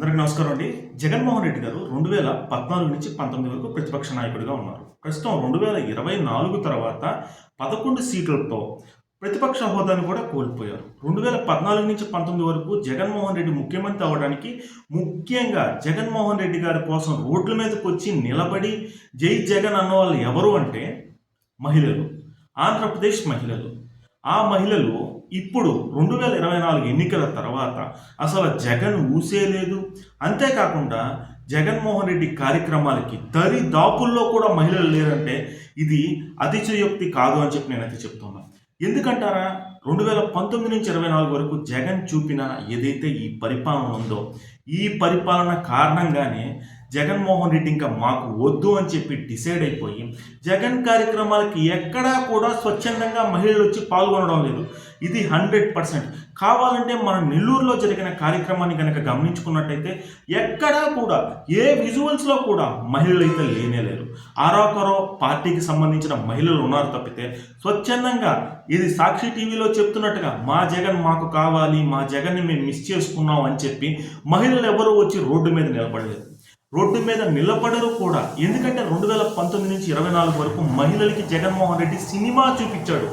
అందరికీ నమస్కారం అండి. జగన్మోహన్ రెడ్డి గారు రెండు వేల పద్నాలుగు నుంచి పంతొమ్మిది వరకు ప్రతిపక్ష నాయకుడిగా ఉన్నారు. ప్రస్తుతం రెండు వేల ఇరవై నాలుగు తర్వాత పదకొండు సీట్లతో ప్రతిపక్ష హోదాను కూడా కోల్పోయారు. రెండు వేల పద్నాలుగు నుంచి పంతొమ్మిది వరకు జగన్మోహన్ రెడ్డి ముఖ్యమంత్రి అవ్వడానికి ముఖ్యంగా జగన్మోహన్ రెడ్డి గారి కోసం రోడ్ల మీదకి వచ్చి నిలబడి జై జగన్ అన్న వాళ్ళు ఎవరు అంటే మహిళలు. ఆంధ్రప్రదేశ్ మహిళలు. ఆ మహిళలు ఇప్పుడు రెండు వేల ఇరవై నాలుగు ఎన్నికల తర్వాత అసలు జగన్ ఊసే లేదు. అంతేకాకుండా జగన్మోహన్ రెడ్డి కార్యక్రమాలకి దరి దాపుల్లో కూడా మహిళలు లేరంటే ఇది అతిశయోక్తి కాదు అని చెప్పి నేనైతే చెప్తున్నాను ఎందుకంటారా? రెండు వేల పంతొమ్మిది నుంచి ఇరవై నాలుగు వరకు జగన్ చూపిన ఏదైతే ఈ పరిపాలన ఉందో ఈ పరిపాలన కారణంగానే జగన్మోహన్ రెడ్డి ఇంకా మాకు వద్దు అని చెప్పి డిసైడ్ అయిపోయి జగన్ కార్యక్రమాలకి ఎక్కడా కూడా స్వచ్ఛందంగా మహిళలు వచ్చి పాల్గొనడం లేదు. ఇది హండ్రెడ్ పర్సెంట్. కావాలంటే మన నెల్లూరులో జరిగిన కార్యక్రమాన్ని కనుక గమనించుకున్నట్టయితే ఎక్కడా కూడా ఏ విజువల్స్లో కూడా మహిళలు అయితే లేనే లేరు. ఆరోకరో పార్టీకి సంబంధించిన మహిళలు ఉన్నారు తప్పితే స్వచ్ఛందంగా ఇది సాక్షి టీవీలో చెప్తున్నట్టుగా మా జగన్ మాకు కావాలి మా జగన్ని మేము మిస్ చేసుకున్నాం అని చెప్పి మహిళలు ఎవరూ వచ్చి రోడ్డు మీద నిలబడలేదు. రోడ్డు మీద నిలబడరు కూడా. ఎందుకంటే రెండు వేల పంతొమ్మిది నుంచి ఇరవై నాలుగు వరకు మహిళలకి జగన్మోహన్ రెడ్డి సినిమా చూపించాడు.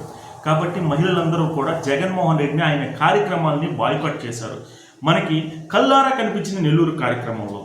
కాబట్టి మహిళలందరూ కూడా జగన్మోహన్ రెడ్డిని ఆయన కార్యక్రమాల్ని బాయ్కట్ చేశారు. మనకి కల్లారా కనిపించిన నెల్లూరు కార్యక్రమంలో.